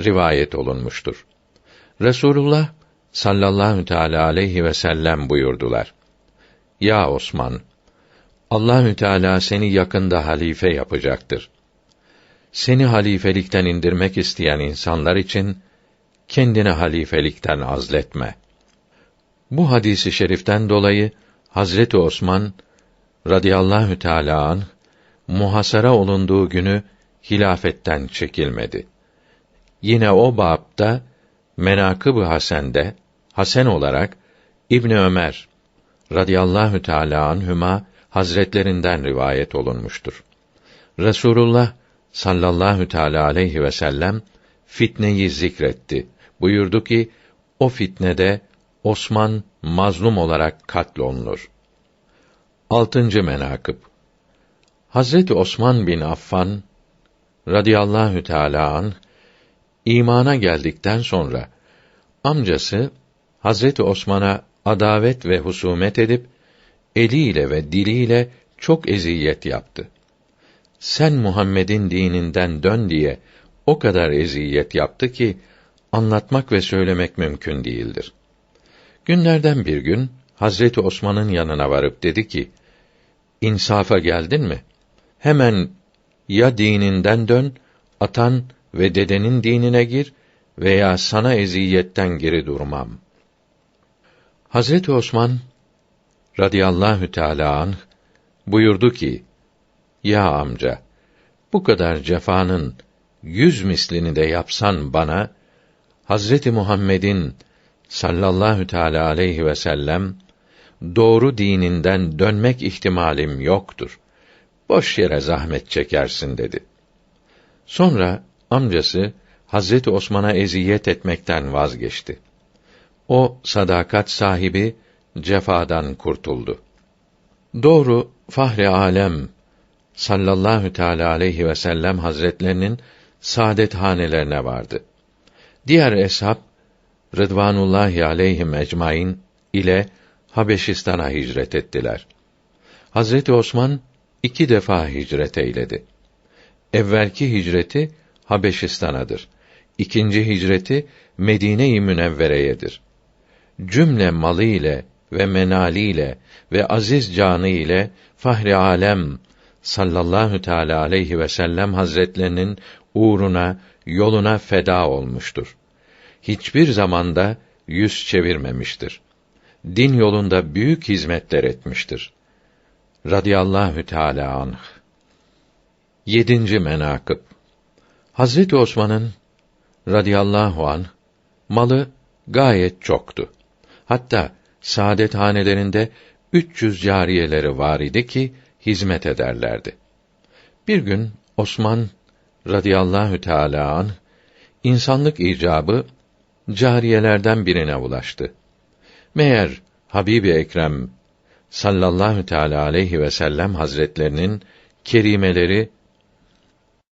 rivayet olunmuştur. Resulullah sallallahu teala aleyhi ve sellem buyurdular. Ya Osman, Allahü Teala seni yakında halife yapacaktır. Seni halifelikten indirmek isteyen insanlar için kendini halifelikten azletme. Bu hadisi şeriften dolayı Hazreti Osman radıyallahu teala an muhasara olunduğu günü hilafetten çekilmedi. Yine o bapta Menakıb-ı Hasen'de Hasen olarak İbn Ömer radıyallahu teala anhuma hazretlerinden rivayet olunmuştur. Resulullah sallallahu teala aleyhi ve sellem fitneyi zikretti. Buyurdu ki o fitnede Osman mazlum olarak katlolunur. Altıncı menakıb Hazreti Osman bin Affan radıyallahu teala an imana geldikten sonra amcası Hazreti Osman'a adavet ve husumet edip eliyle ve diliyle çok eziyet yaptı. Sen Muhammed'in dininden dön diye o kadar eziyet yaptı ki anlatmak ve söylemek mümkün değildir. Günlerden bir gün Hazreti Osman'ın yanına varıp dedi ki: İnsafa geldin mi? Hemen ya dininden dön, atan ve dedenin dinine gir veya sana eziyetten geri durmam. Hazreti Osman radıyallahu teala anh buyurdu ki: Ya amca, bu kadar cefanın yüz mislini de yapsan bana, Hazreti Muhammed'in sallallahu teala aleyhi ve sellem doğru dininden dönmek ihtimalim yoktur. Boş yere zahmet çekersin dedi. Sonra amcası Hazreti Osman'a eziyet etmekten vazgeçti. O sadakat sahibi cefadan kurtuldu. Doğru Fahri Alem sallallahu teala aleyhi ve sellem hazretlerinin saadet hanelerine vardı. Diğer eshab Rıdvanullahi aleyhim ecmaîn ile Habeşistan'a hicret ettiler. Hazreti Osman iki defa hicret eyledi. Evvelki hicreti Habeşistan'adır. İkinci hicreti Medine-i Münevvere'yedir. Cümle malı ile ve menali ile ve aziz canı ile Fahri Alem sallallahu teala aleyhi ve sellem hazretlerinin uğruna, yoluna feda olmuştur. Hiçbir zamanda yüz çevirmemiştir. Din yolunda büyük hizmetler etmiştir. Radiyallahu teala anh. Yedinci menakıb Hazreti Osman'ın radıyallahu an malı gayet çoktu. Hatta saadet hanelerinde 300 cariyeleri var idi ki hizmet ederlerdi. Bir gün Osman radıyallahu teala an insanlık icabı cariyelerden birine ulaştı. Meğer Habibi Ekrem sallallahu teala aleyhi ve sellem hazretlerinin kerimeleri